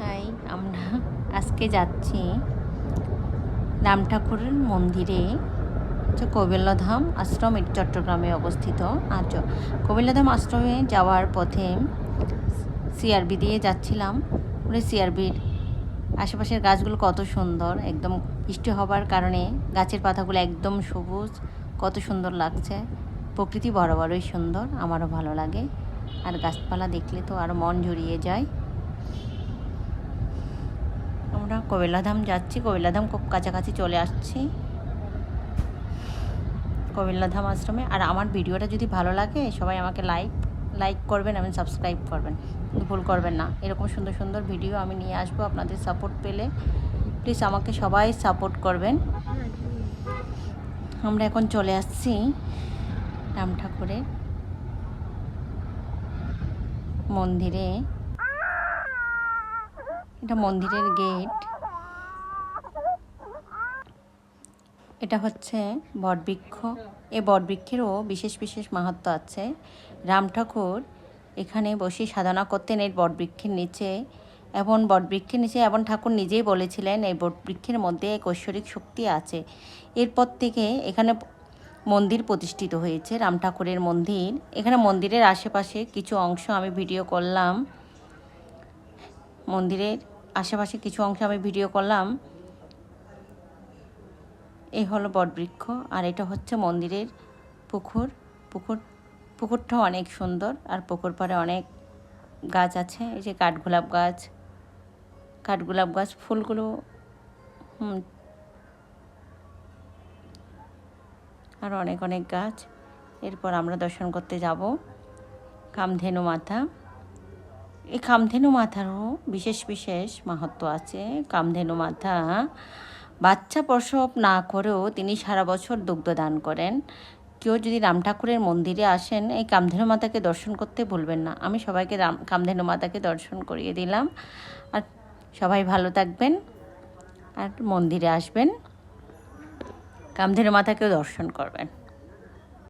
High আমরা আজকে যাচ্ছি রাম ঠাকুরের মন্দিরে, হচ্ছে কবিল্লধাম আশ্রম, এটি চট্টগ্রামে অবস্থিত। আর কবিল্লধাম আশ্রমে যাওয়ার পথে সিআরবি দিয়ে যাচ্ছিলাম। ওই সিআরবির আশেপাশের গাছগুলো কত সুন্দর, একদম বৃষ্টি হবার কারণে গাছের পাতাগুলো একদম সবুজ, কত সুন্দর লাগছে। প্রকৃতি বরাবরই সুন্দর, আমারও ভালো লাগে। আর গাছপালা দেখলে তো আরও মন জড়িয়ে যায় আমরা কবিলাধাম যাচ্ছি, কবিলাধাম খুব কাছাকাছি চলে আসছি। কবিলাধাম আশ্রমে। আর আমার ভিডিওটা যদি ভালো লাগে, সবাই আমাকে লাইক লাইক করবেন এবং সাবস্ক্রাইব করবেন। ভুল করবেন না। এরকম সুন্দর সুন্দর ভিডিও আমি নিয়ে আসব আপনাদের সাপোর্ট পেলে। প্লিজ আমাকে সবাই সাপোর্ট করবেন। আমরা এখন চলে আসছি রাম ঠাকুরের মন্দিরে। এটা মন্দিরের গেট এটা হচ্ছে বটবৃক্ষ। এই বটবৃক্ষেরও বিশেষ বিশেষ মাহাত্ম আছে। রাম ঠাকুর এখানে বসে সাধনা করতেন এই বটবৃক্ষের নিচে। এবং বটবৃক্ষের নিচে এবং ঠাকুর নিজেই বলেছিলেন, এই বটবৃক্ষের মধ্যে এক ঐশ্বরিক শক্তি আছে। এরপর থেকে এখানে মন্দির প্রতিষ্ঠিত হয়েছে, রাম ঠাকুরের মন্দির। এখানে মন্দিরের আশেপাশে কিছু অংশ আমি ভিডিও করলাম। মন্দিরের আশেপাশে কিছু অংশ আমি ভিডিও করলাম। এই হলো বটবৃক্ষ, আর এটা হচ্ছে মন্দিরের পুকুর। পুকুর পুকুরটাও অনেক সুন্দর, আর পুকুর পাড়ে অনেক গাছ আছে। এই যে কাঠগোলাপ গাছ কাঠগোলাপ গাছ, ফুলগুলো আর অনেক অনেক গাছ। এরপর আমরা দর্শন করতে যাব কামধেনু মাথা এই কামধেনু মাথারও বিশেষ বিশেষ মাহাত্ম আছে। কামধেনু মাথা বাচ্চা প্রসব না করেও তিনি সারা বছর দুগ্ধ দান করেন। কেউ যদি রাম ঠাকুরের মন্দিরে আসেন, এই কামধেনু মাতাকে দর্শন করতে ভুলবেন না। আমি সবাইকে রাম, কামধেনু মাতাকে দর্শন করিয়ে দিলাম। আর সবাই ভালো থাকবেন আর মন্দিরে আসবেন। কামধেনু মাতাকেও দর্শন করবেন।